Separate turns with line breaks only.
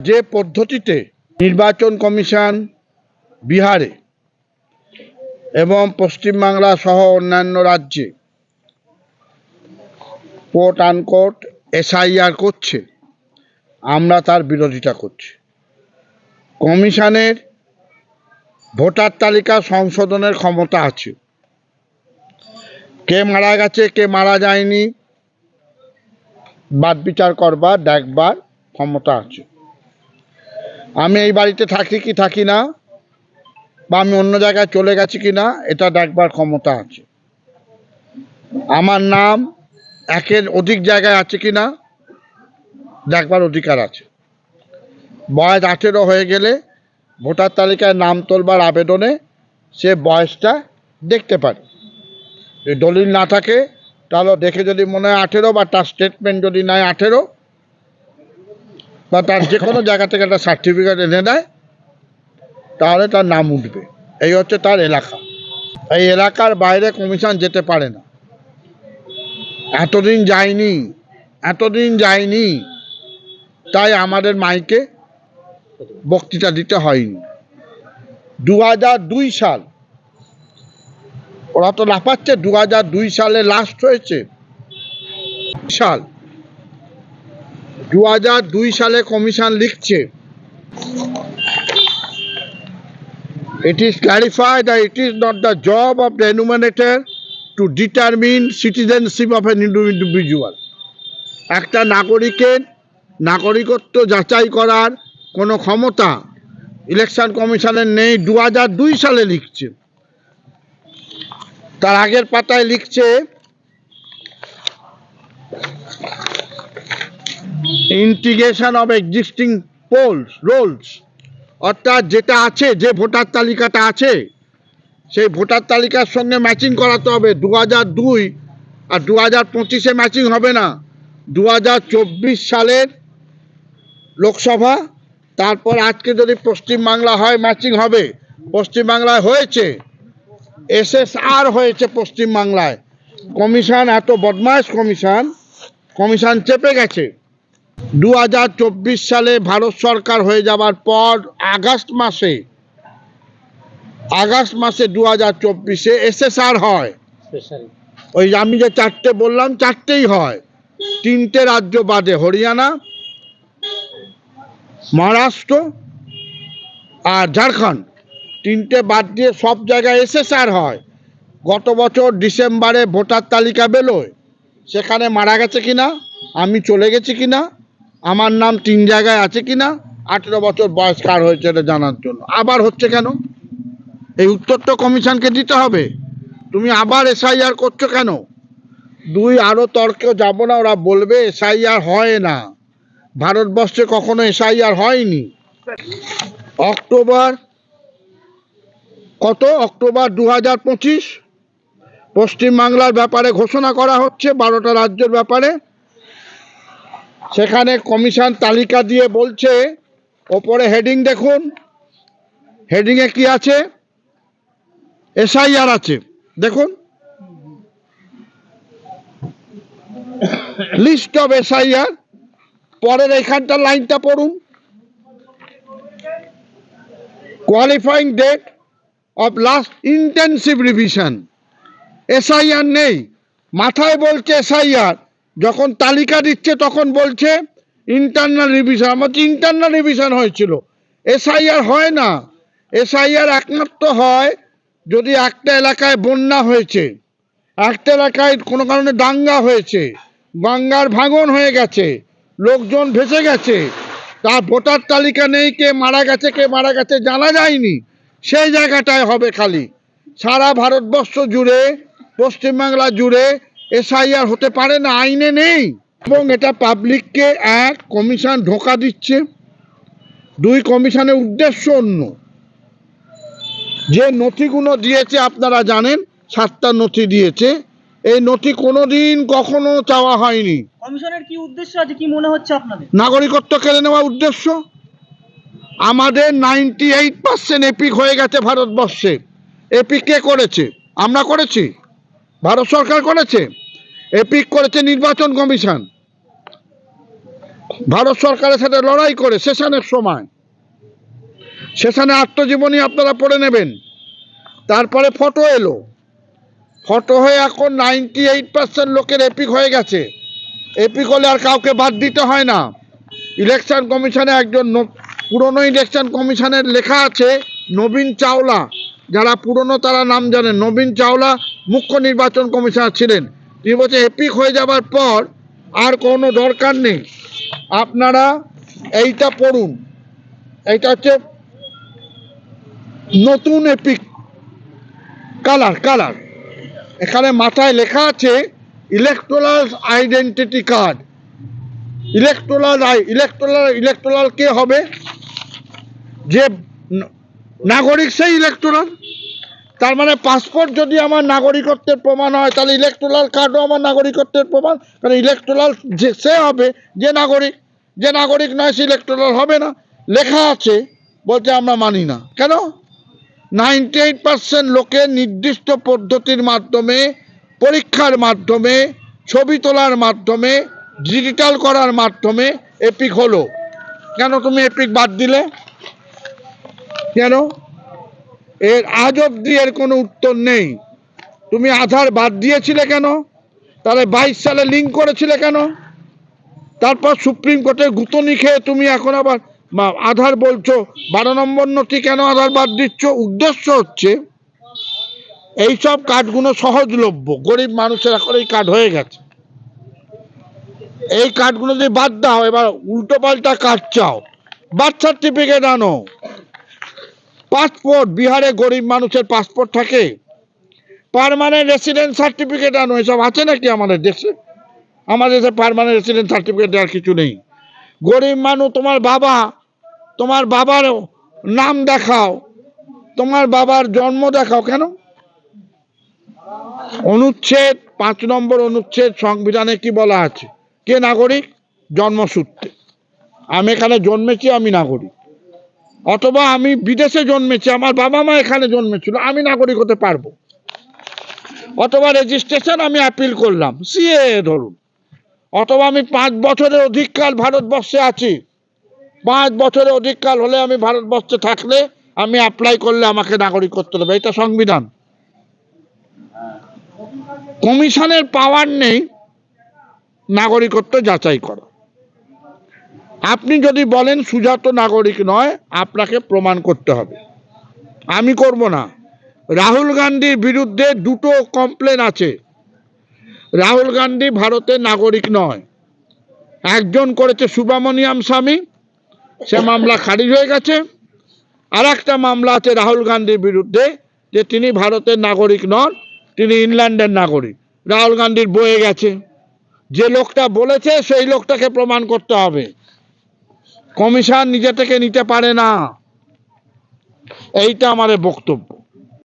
যে পদ্ধতিতে নির্বাচন কমিশন বিহারে এবং পশ্চিমবাংলা সহ অন্যান্য রাজ্যে কোট আনকোট এসআইআর করছে, আমরা তার বিরোধিতা করছি। কমিশনের ভোটার তালিকা সংশোধনের ক্ষমতা আছে। কে মারা গেছে, কে মারা যায়নি, বাদ বিচার করবার, দেখবার ক্ষমতা আছে। আমি এই বাড়িতে থাকি কি থাকি না? বা আমি অন্য জায়গায় চলে গেছি কি না? এটা দেখবার ক্ষমতা আছে। আমার নাম একের অধিক জায়গায় আছে কি না? দেখবার অধিকার আছে। বয়স আঠেরো হয়ে গেলে ভোটার তালিকায় নাম তোলবার আবেদনে সে বয়সটা দেখতে পারে। দলিল না থাকে, তাহলে দেখে যদি মনে হয় আঠেরো বা তার স্টেটমেন্ট যদি নেয় আঠেরো বা তার যে কোনো জায়গা থেকে একটা সার্টিফিকেট এনে দেয়, তাহলে তার নাম উঠবে। এই হচ্ছে তার এলাকা। এই এলাকার বাইরে কমিশন যেতে পারে না। এতদিন যায়নি এতদিন যায়নি, তাই আমাদের মাইকে বক্তৃতা দিতে হয়নি। দু দুই সাল, ওরা তো লাফাচ্ছে দু দুই সালে লাস্ট হয়েছে। সাল দু দুই সালে কমিশন লিখছে। It is clarified it is not the job of the enumerator to determine citizenship of an individual একটা নাগরিকের নাগরিকত্ব যাচাই করার কোনো ক্ষমতা ইলেকশন কমিশনের নেই দু দুই সালে লিখছে। তার আগের পাতায় লিখছে integration of existing polls rolls অর্থাৎ যেটা আছে, যে ভোটার তালিকাটা আছে, সেই ভোটার তালিকার সঙ্গে ম্যাচিং করাতে হবে। দু হাজার দুই আর দু হাজার পঁচিশে ম্যাচিং হবে না। দু হাজার চব্বিশ সালের লোকসভা, তারপর আজকে যদি পশ্চিমবাংলা হয় ম্যাচিং হবে। পশ্চিমবাংলায় হয়েছে। এসএসআর হয়েছে পশ্চিমবাংলায়। কমিশন, এত বদমাইশ কমিশন। কমিশন চেপে গেছে। দু হাজার চব্বিশ সালে ভারত সরকার হয়ে যাবার পর আগস্ট মাসে আগস্ট মাসে দু হাজার চব্বিশে এসএসআর হয়। ওই আমি যে চারটে বললাম চারটেই হয়। তিনটে রাজ্য বাদে হরিয়ানা মহারাষ্ট্র আর ঝাড়খণ্ড। তিনটে বাদ দিয়ে সব জায়গায় এসএসআর হয়। গত বছর ডিসেম্বরে ভোটার তালিকা বেরোয়। সেখানে মারা গেছে কিনা আমি চলে গেছি কিনা আমার নাম তিন জায়গায় আছে কিনা? আঠেরো বছর বয়স কার হয়েছে এটা জানার জন্য। আবার হচ্ছে কেন? এই উত্তর তো কমিশনকে দিতে হবে। তুমি আবার এসআইআর করছ কেন? দুই আরও তর্কে যাব না, ওরা বলবে এসআইআর হয় না। ভারতবর্ষে কখনো এসআইআর হয়নি। অক্টোবর কত? অক্টোবর দু হাজার পঁচিশ। পশ্চিমবাংলার ব্যাপারে ঘোষণা করা হচ্ছে, বারোটা রাজ্যের ব্যাপারে। সেখানে কমিশন তালিকা দিয়ে বলছে, ওপরে হেডিং দেখুন। হেডিংয়ে কি আছে? এসআইআর আছে। দেখুন। লিস্ট অফ এসআইআর পরের এখানটার লাইনটা পড়ুন। Qualifying date of last intensive revision SIR নেই। মাথায় বলছে এসআইআর যখন তালিকা দিচ্ছে, তখন বলছে ইন্টারনাল রিভিশন আমার ইন্টারনাল রিভিশন হয়েছিল এসআইআর হয় না। এসআইআর একমাত্র হয় যদি একটা এলাকায় বন্যা হয়েছে। একটা এলাকায় কোনো কারণে দাঙ্গা হয়েছে, গঙ্গার ভাঙন হয়ে গেছে, লোকজন ভেসে গেছে, তার ভোটার তালিকা নেই, কে মারা গেছে, কে মারা গেছে জানা যায়নি, সেই জায়গাটায় হবে খালি। সারা ভারতবর্ষ জুড়ে, পশ্চিমবাংলা জুড়ে এসআইআর হতে পারে না আইনে নেই। এবং এটা পাবলিককে এক কমিশন ধোকা দিচ্ছে। দুই কমিশনের উদ্দেশ্য অন্য। যে নথিগুলো দিয়েছে আপনারা জানেন সাতটা নথি দিয়েছে। এই নথি কোনোদিন কখনো চাওয়া হয়নি।
কমিশনের কি উদ্দেশ্য আছে? কি মনে হচ্ছে আপনাদের?
নাগরিকত্ব কেড়ে নেওয়া উদ্দেশ্য? আমাদের নাইনটি এইট পার্সেন্ট এপিক হয়ে গেছে ভারতবর্ষে। এপিক কে করেছে? আমরা করেছি। ভারত সরকার করেছে, এপিক করেছে নির্বাচন কমিশন। ভারত সরকারের সাথে লড়াই করে সেশনের সময়। সেশনে আত্মজীবনী আপনারা পড়ে নেবেন। তারপরে ফটো এলো। ফটো হয়ে এখন নাইনটি এইট পার্সেন্ট লোকের এপিক হয়ে গেছে। এপিক হলে আর কাউকে বাদ দিতে হয় না। ইলেকশন কমিশনে একজন পুরনো ইলেকশন কমিশনের লেখা আছে, নবীন চাওলা। যারা পুরনো তারা নাম জানেন। নবীন চাওলা মুখ্য নির্বাচন কমিশনার ছিলেন। তিনি বছর এপিক হয়ে যাবার পর আর কোনো দরকার নেই। আপনারা এইটা পড়ুন। এইটা হচ্ছে নতুন এপিক। Colour colour. এখানে মাথায় লেখা আছে, electoral identity card. Electoral electoral electoral কে হবে? যে নাগরিক সেই ইলেকট্রাল তার মানে পাসপোর্ট যদি আমার নাগরিকত্বের প্রমাণ হয়, তাহলে ইলেকট্রাল কার্ডও আমার নাগরিকত্বের প্রমাণ। কারণ ইলেকট্রাল যে, সে হবে যে নাগরিক। যে নাগরিক নয়, সে ইলেকট্রাল হবে না। লেখা আছে, বলতে আমরা মানি না। কেন? নাইনটি এইট পার্সেন্ট লোকে নির্দিষ্ট পদ্ধতির মাধ্যমে, পরীক্ষার মাধ্যমে, ছবি তোলার মাধ্যমে ডিজিটাল করার মাধ্যমে এপিক হলো। কেন তুমি এপিক বাদ দিলে? কেন? এর আজ অব্দি এর কোনো উত্তর নেই। তুমি আধার বাদ দিয়েছিলে কেন? তাহলে বাইশ সালে লিঙ্ক করেছিলে কেন? তারপর সুপ্রিম কোর্টের গুতনি খেয়ে তুমি এখন আবার আধার বলছো, বারো নম্বর নথি কেন আধার বাদ দিচ্ছ? উদ্দেশ্য হচ্ছে, এইসব কার্ডগুলো সহজলভ্য, গরিব মানুষের এখন এই কার্ড হয়ে গেছে। এই কার্ডগুলো যদি বাদ দাও, এবার উল্টো পাল্টা কার্ড চাও, বার্থ সার্টিফিকেট আনো। পাসপোর্ট, বিহারে গরিব মানুষের পাসপোর্ট থাকে। পার্মানেন্ট রেসিডেন্ট সার্টিফিকেট আনো, এসব আছে নাকি আমাদের দেশে? আমাদের দেশে পার্মানেন্ট রেসিডেন্ট সার্টিফিকেট দেওয়ার কিছু নেই। গরিব মানুষ, তোমার বাবা, তোমার বাবার নাম দেখাও, তোমার বাবার জন্ম দেখাও কেন? অনুচ্ছেদ, পাঁচ নম্বর অনুচ্ছেদ সংবিধানে কি বলা আছে? কে নাগরিক? জন্মসূত্রে। আমি এখানে জন্মেছি, আমি নাগরিক। অথবা আমি বিদেশে জন্মেছি, আমার বাবা মা এখানে জন্মেছিল, আমি নাগরিক হতে পারব। অথবা রেজিস্ট্রেশন আমি আপিল করলাম সিএ ধরুন। অথবা আমি পাঁচ বছরের অধিককাল ভারতবর্ষে আছি। পাঁচ বছরের অধিককাল হলে আমি ভারতবর্ষে থাকলে আমি অ্যাপ্লাই করলে আমাকে নাগরিক করতে হবে এটা সংবিধান। কমিশনের পাওয়ার নেই নাগরিকত্ব যাচাই করা আপনি যদি বলেন সুজাত নাগরিক নয়, আপনাকে প্রমাণ করতে হবে। আমি করব না। রাহুল গান্ধীর বিরুদ্ধে দুটো কমপ্লেন আছে। রাহুল গান্ধী ভারতের নাগরিক নয়। একজন করেছে সুব্রমণিয়াম স্বামী, সে মামলা খারিজ হয়ে গেছে। আর একটা মামলা আছে রাহুল গান্ধীর বিরুদ্ধে, যে তিনি ভারতের নাগরিক নন, তিনি ইংল্যান্ডের নাগরিক। রাহুল গান্ধীর বয়ে গেছে। যে লোকটা বলেছে, সেই লোকটাকে প্রমাণ করতে হবে। কমিশন নিজে থেকে নিতে পারে না। এইটা আমার বক্তব্য।